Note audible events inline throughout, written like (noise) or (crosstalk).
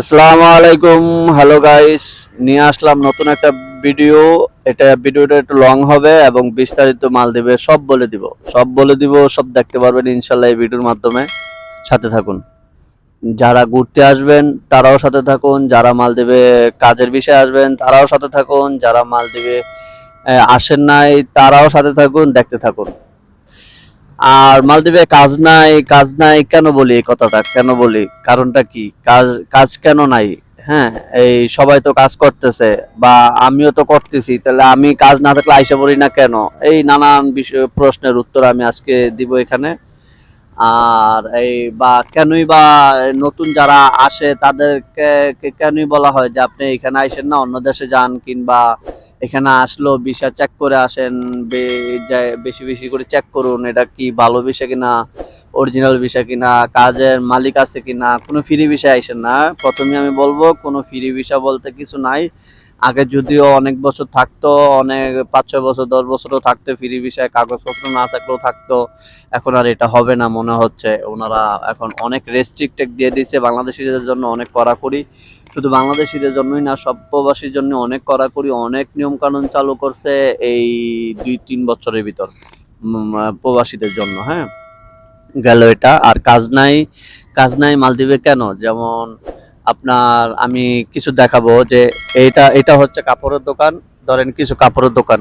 আসসালামু আলাইকুম। Hello guys নিয়ে আসলাম নতুন একটা ভিডিও এটা ভিডিওটা একটু লং হবে এবং বিস্তারিত মাল দিবে সব বলে দিব। সব বলে দিব, সব দেখতে পারবেন ইনশাল্লাহ এই ভিডিওর মাধ্যমে। সাথে থাকুন। যারা ঘুরতে আসবেন, তারাও সাথে থাকুন। যারা মাল দেবে কাজের বিষয়ে আসবেন, তারাও সাথে থাকুন। যারা মাল দিবে আসেন নাই, তারাও সাথে থাকুন, দেখতে থাকুন। আর মালদ্বীপে কাজ নাই কাজ নাই, কেন বলি এই কথাটা? কেন বলি? কারণটা কি? কাজ কাজ কেন নাই? হ্যাঁ এই সবাই তো কাজ করতেছে বা আমিও তো করতেছি, তাহলে আমি কাজ না থাকলে আইসা পড়ি না কেন? এই নানান বিষয়, প্রশ্নের উত্তর আমি আজকে দিব এখানে। আর এই বা কেনই বা নতুন যারা আসে তাদেরকে কেনই বলা হয় যে আপনি এখানে আইসেন না, অন্য দেশে যান কিংবা এখানে আসলো, ভিসা চেক করে আসেন বেশি বেশি করে চেক করুন, এটা কি ভালো ভিসা কিনা অরিজিনাল ভিসা কিনা, কাজের মালিক আছে কিনা, কোনো ফ্রি ভিসা আসেন না। প্রথমে আমি বলব, কোনো ফ্রি ভিসা বলতে কিছু নাই। আগে যদিও অনেক বছর থাকতো, অনেক পাঁচ ছয় বছর, দশ বছরও থাকতো ফ্রি ভিসায় কাগজপত্র না থাকলেও থাকতো। এখন আর এটা হবে না মনে হচ্ছে। ওনারা এখন অনেক রেস্ট্রিক্টেড দিয়ে দিয়েছে, বাংলাদেশিদের জন্য অনেক কড়াকড়ি। শুধু বাংলাদেশিদের জন্যই না, সব প্রবাসীর জন্য অনেক কড়াকড়ি, অনেক নিয়ম কানুন চালু করছে এই দুই, তিন বছরের ভিতর প্রবাসীদের জন্য হ্যাঁ? গেল এটা, আর কাজ নাই কাজ নাই মালদ্বীপে কেন? যেমন আপনার আমি কিছু দেখাবো যে এটা এটা হচ্ছে কাপড়ের দোকান, ধরেন কিছু কাপড়ের দোকান।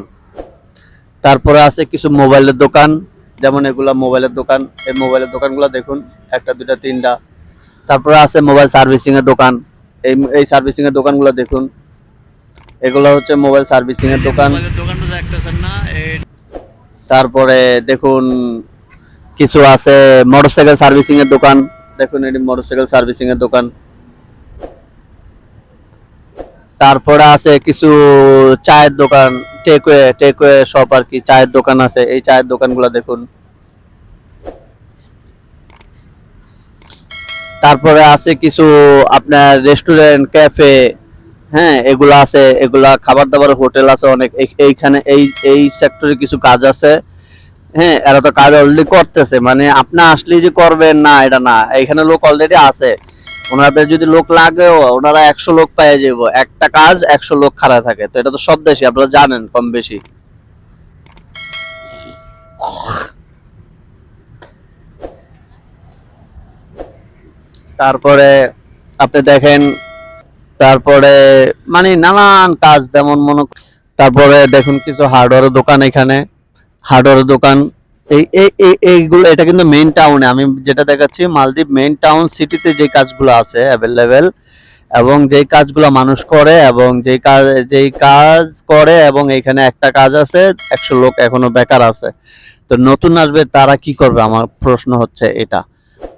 তারপরে আছে কিছু মোবাইলের দোকান, যেমন এগুলা মোবাইলের দোকান, এই মোবাইলের দোকানগুলো দেখুন, একটা দুটা তিনটা। তারপরে আছে মোবাইল সার্ভিসিংয়ের দোকান এই এই এর দোকানগুলো দেখুন। এগুলো হচ্ছে মোবাইল সার্ভিসিং এর দোকান। তারপরে দেখুন, কিছু আছে মোটরসাইকেল সার্ভিসিং এর দোকান। দেখুন, এটি মোটরসাইকেল সার্ভিসিং এর দোকান। তারপরে আছে কিছু চায়ের দোকান, টেকওয়ে টেকওয়ে শপ আর কি, চায়ের দোকান আছে। এই চায়ের দোকানগুলো দেখুন। তারপরে আছে কিছু আপনার রেস্টুরেন্ট ক্যাফে হ্যাঁ এগুলো আছে, এগুলা খাবার দাবার হোটেল আছে অনেক। এই- এইখানে এই এই সেক্টরে কিছু কাজ আছে। হ্যাঁ এরা তো কাজ অলরেডি করতেছে। মানে আপনি আসলেই যে করবেন, না, এটা না। এখানে লোক অলরেডি আছে। ওনাদের যদি লোক লাগে, ওনারা একশো লোক পাইয়ে যাব একটা কাজ একশো লোক খাড়া থাকে। তো এটা তো সব দেশে, আপনারা জানেন কম বেশি। তারপরে আপনি দেখেন, তারপরে মানে নানান কাজ যেমন মনে তারপরে দেখুন কিছু হার্ডওয়্যারের দোকান এখানে। হার্ডওয়্যারের দোকান, এই এই, এই- এইগুলো, এটা কিন্তু মেইন টাউনে আমি যেটা দেখাচ্ছি, মালদ্বীপ মেইন টাউন সিটিতে যে কাজগুলো আছে অ্যাভেলেবেল এবং যেই কাজগুলো মানুষ করে এবং যেই কাজ যেই কাজ করে এবং এখানে একটা কাজ আছে, একশো লোক এখনও বেকার আছে। তো নতুন আসবে, তারা কি করবে? আমার প্রশ্ন হচ্ছে এটা।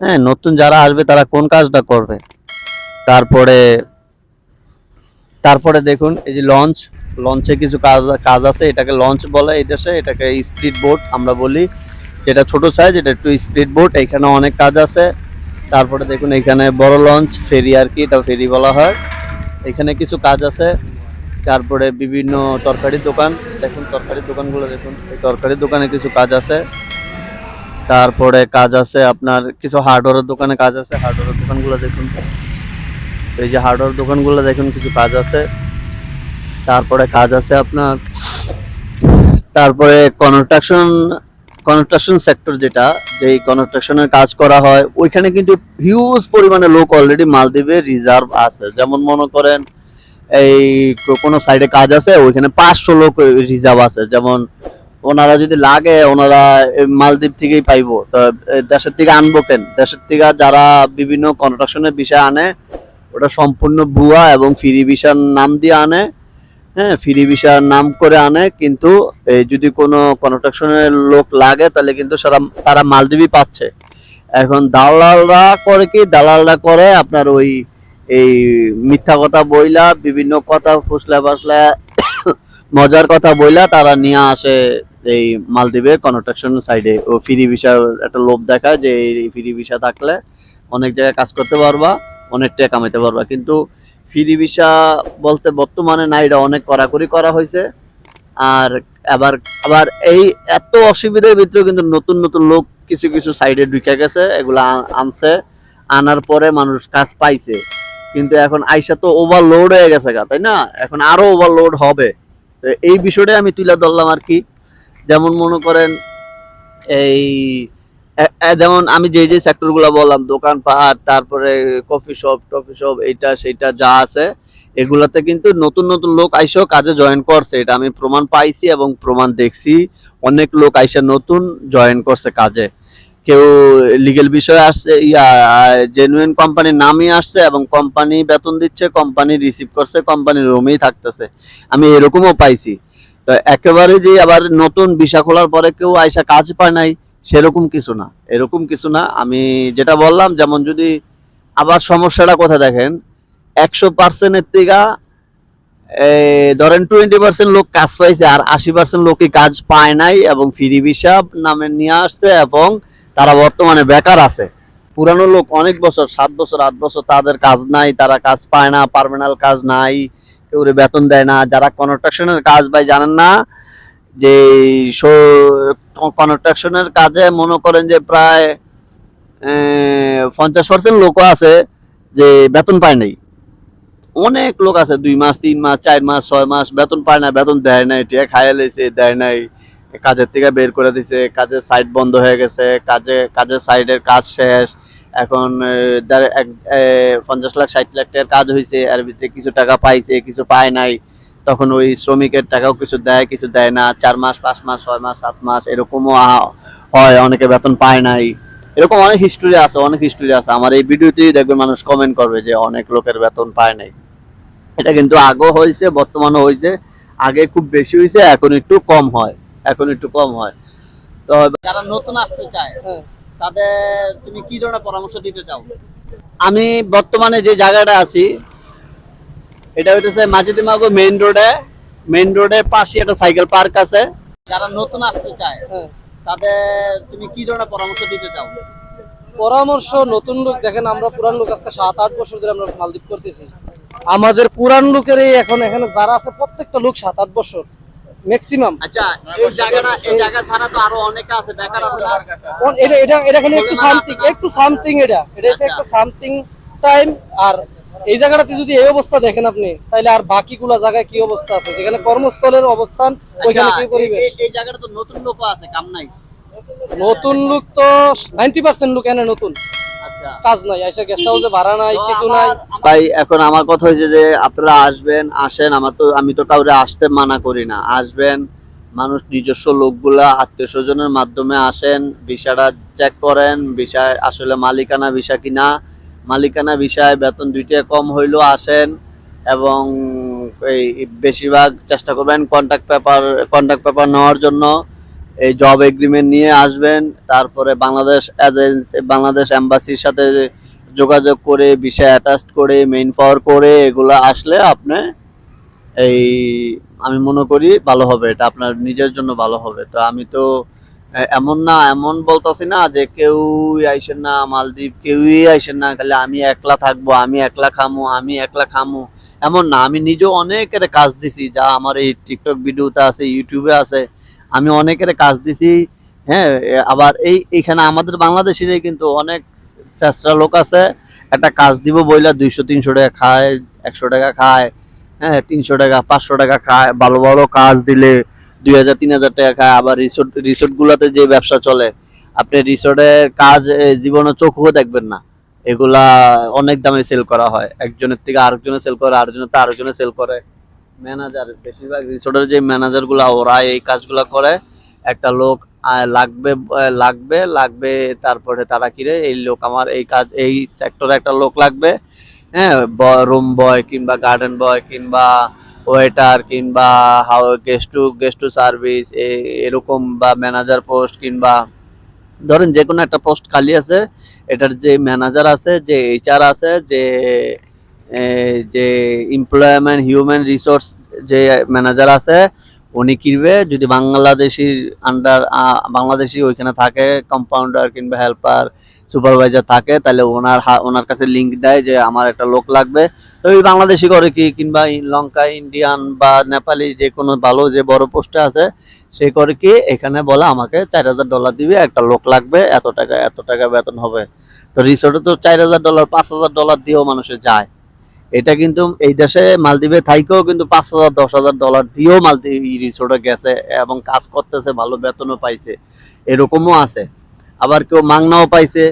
হ্যাঁ নতুন যারা আসবে তারা কোন কাজটা করবে? তারপরে তারপরে দেখুন, এই যে লঞ্চ লঞ্চে কিছু কাজ কাজ আছে, এটাকে লঞ্চ বলে এই দেশে, এটাকে স্পিড বোট আমরা বলি, যেটা ছোট সাইজ এটা একটু স্পিড বোট এখানে অনেক কাজ আছে। তারপরে দেখুন, এখানে বড় লঞ্চ ফেরি আর কি, এটা ফেরি বলা হয়। এখানে কিছু কাজ আছে, তারপরে বিভিন্ন তরকারির দোকান, দেখুন তরকারির দোকানগুলো দেখুন, এই তরকারির দোকানে কিছু কাজ আছে। তারপরে কাজ আছে আপনার কিছু হার্ডওয়্যারের দোকানে কাজ আছে হার্ডওয়্যারের দোকানগুলো দেখুন। এই যে হার্ডওয়্যার দোকানগুলো দেখুন, কিছু কাজ আছে। তারপরে কাজ আছে আপনার, তারপরে কনস্ট্রাকশন কনস্ট্রাকশন সেক্টর যেটা, যেই কনস্ট্রাকশনের কাজ করা হয়, ওইখানে কিন্তু হিউজ পরিমাণে লোক অলরেডি মালদ্বীপে রিজার্ভ আছে। যেমন মনে করেন, এই কোনো সাইডে কাজ আছে, ওইখানে পাঁচশো লোক রিজার্ভ আছে। যেমন ওনারা যদি লাগে, ওনারা মালদ্বীপ থেকেই পাইব। তো দেশের থেকে আনব কেন? দেশের থেকে যারা বিভিন্ন কনস্ট্রাকশনের বিষয় আনে, ওটা সম্পূর্ণ ভুয়া এবং ফ্রি ভিসার নাম দিয়ে আনে হ্যাঁ ফ্রি ভিসার নাম করে আনে, কিন্তু যদি কোনো কনস্ট্রাকশনের লোক লাগে, তাহলে কিন্তু সারা, তারা মালদ্বীপই পাচ্ছে। এখন দালালরা করে কি? দালালরা করে আপনার ওই, এই মিথ্যা কথা বইলা, বিভিন্ন কথা ফুসলা ফাসলা (coughs) মজার কথা বইলা তারা নিয়ে আসে এই মালদ্বীপে কনস্ট্রাকশন সাইডে ও ফ্রি ভিসার একটা লোভ দেখায় যে এই ফ্রি ভিসা থাকলে অনেক জায়গায় কাজ করতে পারবা, অনেক টাকা কামাইতে পারবা। কিন্তু ফ্রি ভিসা বলতে বর্তমানে না, এটা অনেক কড়াকড়ি করা হয়েছে। আর আবার আবার এই এত অসুবিধার ভিতরে কিন্তু নতুন নতুন লোক কিছু কিছু সাইডে ঢুকে গেছে, এগুলা আন- আনছে। আনার পরে মানুষ কাজ পাইছে। কিন্তু এখন আইসা তো ওভারলোড হয়ে গেছে গা, তাই না? এখন আরও ওভারলোড হবে। তো এই বিষয়টা আমি তুলে ধরলাম আর কি। যেমন মনে করেন এই যেমন আমি যে যে সেক্টরগুলো বললাম, দোকান দোকানপাট তারপরে কফি শপ টফি শপ এইটা, সেইটা যা আছে, এগুলাতে কিন্তু নতুন নতুন লোক আইসেও কাজে জয়েন করছে। এটা আমি প্রমাণ পাইছি এবং প্রমাণ দেখছি। অনেক লোক আইসে নতুন জয়েন করছে কাজে। কেউ লিগেল বিষয়ে আসছে, ইয়া জেনুইন কোম্পানির নামই আসছে এবং কোম্পানি বেতন দিচ্ছে কোম্পানি রিসিভ করছে কোম্পানির রুমেই থাকতেছে। আমি এরকমও পাইছি। তো একেবারে যে আবার নতুন ভিসা খোলার পরে কেউ আইসা কাজ পায় নাই, সেরকম কিছু না। এরকম কিছু না। আমি যেটা বললাম, যেমন যদি আবার সমস্যাটা কোথায় দেখেন, একশো পার্সেন্টের থেকে ধরেন টোয়েন্টি পার্সেন্ট লোক কাজ পাইছে আর আশি পার্সেন্ট লোকই কাজ পায় নাই এবং ফ্রি ভিসা নামে নিয়ে আসছে এবং তারা বর্তমানে বেকার আছে। পুরানো লোক অনেক বছর, সাত বছর, আট বছর তাদের কাজ নাই, তারা কাজ পায় না পার্মানেন্ট কাজ নাই কেউ বেতন দেয় না, যারা কনস্ট্রাকশনের কাজ ভাই জানেন না, যে কনস্ট্রাকশনের কাজে মনে করেন যে প্রায় পঞ্চাশ পার্সেন্ট লোকও আছে যে বেতন পায় নাই। অনেক লোক আছে, দুই মাস, তিন মাস, চার মাস, ছয় মাস, বেতন পায় না, বেতন দেয় নাই ঠিক খাইয়া লেছে, দেয় নাই, কাজের থেকে বের করে দিছে, কাজের সাইড বন্ধ হয়ে গেছে, কাজে, কাজের সাইডের কাজ শেষ এখন পঞ্চাশ লাখ, ষাট লাখ টাকার কাজ হয়েছে এর ভিতরে কিছু টাকা পাইছে, কিছু পায় নাই, তখন ওই শ্রমিকের টাকাও কিছু দেয় কিছু দেয় না, চার মাস, পাঁচ মাস, ছয় মাস, সাত মাস, এরকমও হয়, অনেকে বেতন পায় নাই। এরকম অনেক হিস্টোরি আছে, অনেক হিস্টোরি আছে। আমার এই ভিডিওতেই দেখবেন মানুষ কমেন্ট করবে যে অনেক লোকের বেতন পায় নাই। এটা কিন্তু আগেও হয়েছে বর্তমানে হয়েছে। আগে খুব বেশি হয়েছে, এখন একটু কম হয়, এখন একটু কম হয়। তো যারা নতুন আসতে চায় হ্যাঁ। তাদের তুমি কি ধরনের পরামর্শ দিতে চাও? আমি বর্তমানে যে জায়গাটা আছি এটা হইতেছে মাঝিদিমাগো মেইন রোডে মেইন রোডের পাশে একটা সাইকেল পার্ক আছে। যারা নতুন আসতে চায় হ্যাঁ। তাদের তুমি কি ধরনের পরামর্শ দিতে চাও? পরামর্শ নতুন লোক দেখেন আমরা পুরান লোক আজকে সাত আট বছর ধরে আমরা মালদ্বীপ করতেছি। আমাদের পুরান লোকের এই এখন এখানে যারা আছে প্রত্যেকটা লোক সাত আট বছর। ম্যাক্সিমাম আচ্ছা এই জায়গাটা এই জায়গা ছাড়া তো আরও অনেকে আছে বেকার আছে? এটা এটা এটা খালি একটু সামথিং একটু সামথিং এটা। এটা হচ্ছে আচ্ছা। একটা সামথিং টাইম আর এই জায়গাটাতে যদি এই অবস্থা দেখেন আপনি তাহলে আর বাকিগুলা জায়গায় কি অবস্থা আছে? যেখানে কর্মস্থলের অবস্থান আচ্ছা ওইখানে কি পরিবেশ? এই- জায়গাটা তো নতুন লোক আছে কাম নাই। নতুন লোক তো নাইনটি পার্সেন্ট লোক এনে নতুন। কাজ নাই এসে গেস্ট হাউসে ভাড়া নাই কিছু নাই। ভাই এখন আমার কথা হয়েছে যে আপনারা আসবেন আসেন আমার তো আমি তো কাউরে আসতে মানা করি না। আসবেন মানুষ নিজস্ব লোকগুলা আত্মীয় স্বজনের মাধ্যমে আসেন ভিসাটা চেক করেন ভিসা আসলে মালিকানা ভিসা কিনা। মালিকানা ভিসায় বেতন দুইটা কম হইলেও আসেন এবং এই বেশিরভাগ চেষ্টা করবেন কন্ট্যাক্ট পেপার কন্ট্যাক্ট পেপার নেওয়ার জন্য। এই জব এগ্রিমেন্ট নিয়ে আসবেন, তারপরে বাংলাদেশ এজেন্সি বাংলাদেশ এম্বাসির সাথে যোগাযোগ করে বিষয় অ্যাটাচ করে মেইন পাওয়ার করে এগুলো আসলে আপনি এই, আমি মনে করি ভালো হবে, এটা আপনার নিজের জন্য ভালো হবে। তো আমি তো এমন না, এমন বলতেছি না যে কেউ আইসেন না, মালদ্বীপ কেউই আইসেন না, খালি আমি একলা থাকব, আমি একলা খামু, আমি একলা খামু, এমন না। আমি নিজেও অনেকের কাজ দিছি, যা আমার এই টিকটক ভিডিওতে আছে ইউটিউবে আছে। আমি অনেকের কাজ দিছি হ্যাঁ আবার এই এখানে আমাদের বাংলাদেশেরই কিন্তু অনেক চেষ্টা লোক আছে, একটা কাজ দিব বইলা দুইশো, তিনশো টাকা খায়, একশো টাকা খায় হ্যাঁ তিনশো টাকা, পাঁচশো টাকা খায়, ভালো ভালো কাজ দিলে দুই হাজার, তিন হাজার টাকা খায়, আবার রিসোর্ট রিসোর্ট গুলাতে যে ব্যবসা চলে, আপনি রিসোর্টের কাজ জীবনে চোখও দেখবেন না। এগুলা অনেক দামে সেল করা হয়, একজনের থেকে আরেকজনে সেল করে, আরেকজনের থেকে আরেকজনে সেল করে। ম্যানেজার, বেশিরভাগ রিসোর্টের যে ম্যানেজারগুলা ওরা এই কাজগুলা করে। একটা লোক লাগবে লাগবে লাগবে তারপরে তারা কিরে এই লোক আমার এই কাজ, এই সেক্টরে একটা লোক লাগবে। হ্যাঁ রুম বয় কিংবা গার্ডেন বয় কিংবা ওয়েটার কিংবা how guest to guest to service এরকম বা ম্যানেজার পোস্ট কিংবা ধরেন যে কোনো একটা পোস্ট খালি আছে, এটার যে ম্যানেজার আছে, যে এইচআর আছে, যে যে এমপ্লয়মেন্ট হিউম্যান রিসোর্স যে ম্যানেজার আছে, উনি কিনবে। যদি বাংলাদেশির আন্ডার বাংলাদেশি ওইখানে থাকে কম্পাউন্ডার কিংবা হেল্পার সুপারভাইজার থাকে, তাহলে ওনার ওনার কাছে লিঙ্ক দেয় যে আমার একটা লোক লাগবে। তো ওই বাংলাদেশি করে কি, কিংবা লঙ্কা, ইন্ডিয়ান বা নেপালি যে কোনো ভালো যে বড় পোস্টে আছে, সে করে কি, এখানে বলে আমাকে চার হাজার ডলার দিবে, একটা লোক লাগবে, এত টাকা এত টাকা বেতন হবে। তো রিসোর্টে তো চার হাজার ডলার পাঁচ হাজার ডলার দিয়েও মানুষে যায়। এটা কিন্তু এই দেশে মালদ্বীপে থাইকেও কিন্তু পাঁচ হাজার, দশ হাজার ডলার দিয়েও মালদ্বীপ রিসোর্টে গেছে এবং কাজ করতেছে, ভালো বেতনও পাইছে। এরকমও আছে। আবার কেউ মাংনাও পাইছে,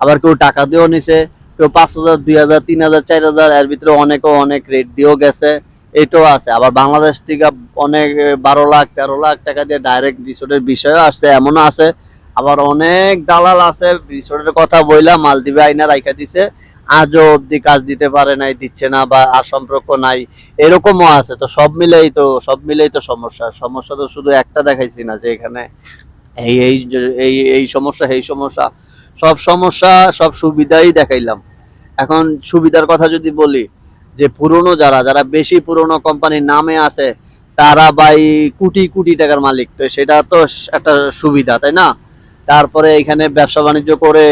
আবার কেউ টাকা দিয়েও নিছে, কেউ পাঁচ হাজার, দুই হাজার, তিন হাজার, চার হাজার, এর ভিতরে অনেকেও অনেক রেট দিয়েও গেছে, এটাও আছে। আবার বাংলাদেশ থেকে অনেক বারো লাখ, তেরো লাখ টাকা দিয়ে ডাইরেক্ট রিসোর্টের বিষয়ও আসছে, এমনও আছে আবার অনেক দালাল আছে, রিসোর্টের কথা বইলা মালদ্বীপে আইনা রাইখা দিছে। আজও অবধি কাজ দিতে পারে নাই, দিচ্ছে না বা আর সম্পর্ক নাই, এরকমও আছে। তো সব মিলেই তো, সব মিলেই তো সমস্যা। সমস্যা তো শুধু একটা দেখাইছি না যে এখানে এই এই এই সমস্যা এই সমস্যা। সব সমস্যা, সব সুবিধাই দেখাইলাম। এখন সুবিধার কথা যদি বলি, যে পুরনো যারা যারা বেশি পুরনো কোম্পানির নামে আছে, তারা বাই কোটি কোটি টাকার মালিক। তো সেটা তো একটা সুবিধা, তাই না? তারপরে এখানে ব্যবসা বাণিজ্য করে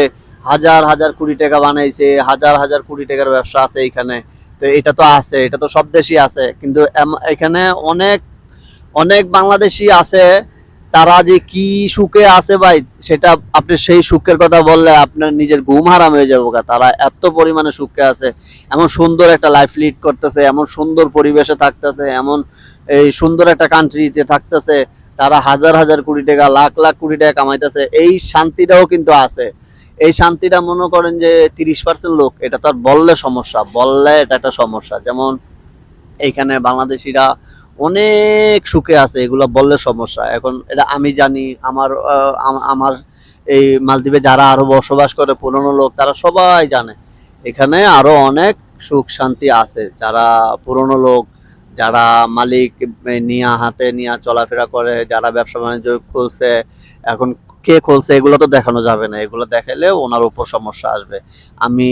হাজার হাজার কোটি টাকা বানাইছে, হাজার হাজার কোটি টাকার ব্যবসা আছে এখানে। তো এটা তো আছে, এটা তো সব দেশই আছে। কিন্তু এখানে অনেক অনেক বাংলাদেশি আছে, তারা যে কি সুখে আছে ভাই, সেটা আপনি সেই সুখের কথা বললে আপনার নিজের ঘুম হারাম হয়ে যাব। তারা এত পরিমাণে সুখে আছে, এমন সুন্দর একটা লাইফ লিড করতেছে, এমন সুন্দর পরিবেশে থাকতেছে, এমন এই সুন্দর একটা কান্ট্রিতে থাকতেছে। তারা হাজার হাজার কোটি টাকা, লাখ লাখ কোটি টাকা কামাইতেছে। এই শান্তিটাও কিন্তু আছে। এই শান্তিটা মনে করেন যে তিরিশ পার্সেন্ট লোক, এটা তো আর বললে সমস্যা। বললে এটা একটা সমস্যা। যেমন এইখানে বাংলাদেশিরা অনেক সুখে আছে, এগুলো বললে সমস্যা। এখন এটা আমি জানি, আমার আমার এই মালদ্বীপে যারা আরও বসবাস করে, পুরনো লোক, তারা সবাই জানে। এখানে আরও অনেক সুখ শান্তি আছে, যারা পুরনো লোক যারা মালিক নিয়ে, হাতে নিয়ে চলাফেরা করে, যারা ব্যবসা বাণিজ্য খুলছে, এখন কে খুলছে এগুলো তো দেখানো যাবে না। এগুলো দেখাইলে ওনার উপর সমস্যা আসবে। আমি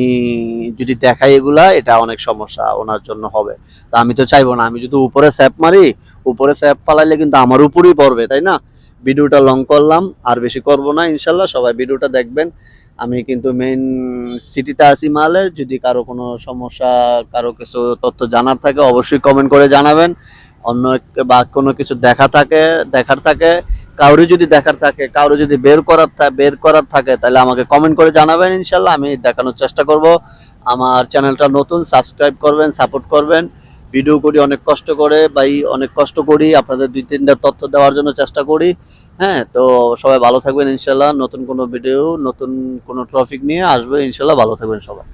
যদি দেখাই এগুলা, এটা অনেক সমস্যা ওনার জন্য হবে। তা আমি তো চাইব না। আমি যদি উপরে স্যাপ মারি, উপরে স্যাপ পালাইলে কিন্তু আমার উপরেই পড়বে, তাই না? ভিডিওটা লং করলাম, আর বেশি করব না, ইনশাল্লাহ সবাই ভিডিওটা দেখবেন। আমি কিন্তু মেইন সিটিতে আছি মালে। যদি কারও কোনো সমস্যা, কারও কিছু তথ্য জানার থাকে, অবশ্যই কমেন্ট করে জানাবেন। অন্য বা কোনো কিছু দেখা থাকে, দেখার থাকে, কাউরি যদি দেখার থাকে, কাউরি যদি বের করার বের করার থাকে, তাহলে আমাকে কমেন্ট করে জানাবেন ইনশাল্লাহ, আমি দেখানোর চেষ্টা করব। আমার চ্যানেলটা নতুন সাবস্ক্রাইব করবেন সাপোর্ট করবেন। ভিডিও করি, অনেক কষ্ট করে বাই অনেক কষ্ট করি, আপনাদের দুই তিনটা তথ্য দেওয়ার জন্য চেষ্টা করি হ্যাঁ তো সবাই ভালো থাকবেন, ইনশাল্লাহ, নতুন কোনো ভিডিও নতুন কোনো ট্রফিক নিয়ে আসবে, ইনশাল্লাহ ভালো থাকবেন সবাই।